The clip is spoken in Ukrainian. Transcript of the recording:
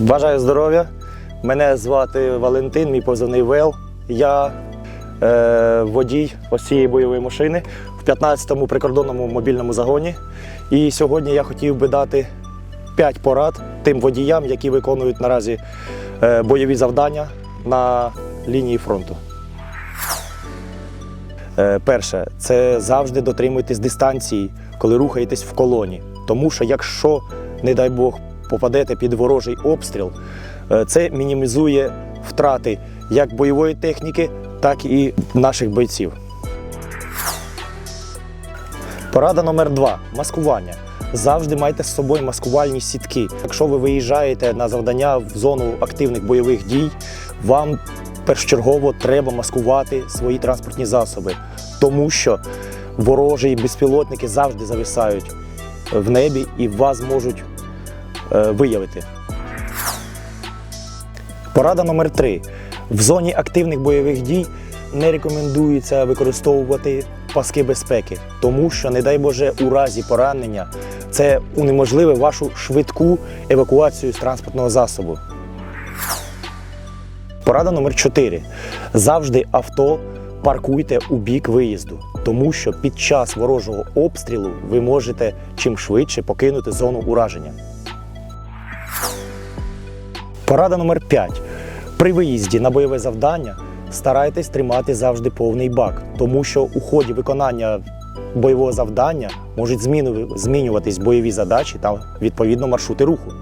Бажаю здоров'я. Мене звати Валентин, мій позивний ВЕЛ. Я е, водій ось цієї бойової машини в 15-му прикордонному мобільному загоні. І сьогодні я хотів би дати 5 порад тим водіям, які виконують наразі е, бойові завдання на лінії фронту. Е, Перше, це завжди дотримуйтесь дистанції, коли рухаєтесь в колоні. Тому що якщо, не дай Бог, попадете під ворожий обстріл, е, це мінімізує втрати як бойової техніки, так і наших бойців. Порада номер два маскування. Завжди майте з собою маскувальні сітки. Якщо ви виїжджаєте на завдання в зону активних бойових дій, вам першочергово треба маскувати свої транспортні засоби, тому що ворожі безпілотники завжди зависають в небі і вас можуть виявити. Порада номер три. В зоні активних бойових дій не рекомендується використовувати паски безпеки, тому що, не дай Боже, у разі поранення це унеможливе вашу швидку евакуацію з транспортного засобу. Порада номер 4. Завжди авто паркуйте у бік виїзду, тому що під час ворожого обстрілу ви можете чим швидше покинути зону ураження. Порада номер 5. При виїзді на бойове завдання старайтесь тримати завжди повний бак, тому що у ході виконання бойового завдання можуть змінюватись бойові задачі та відповідно маршрути руху.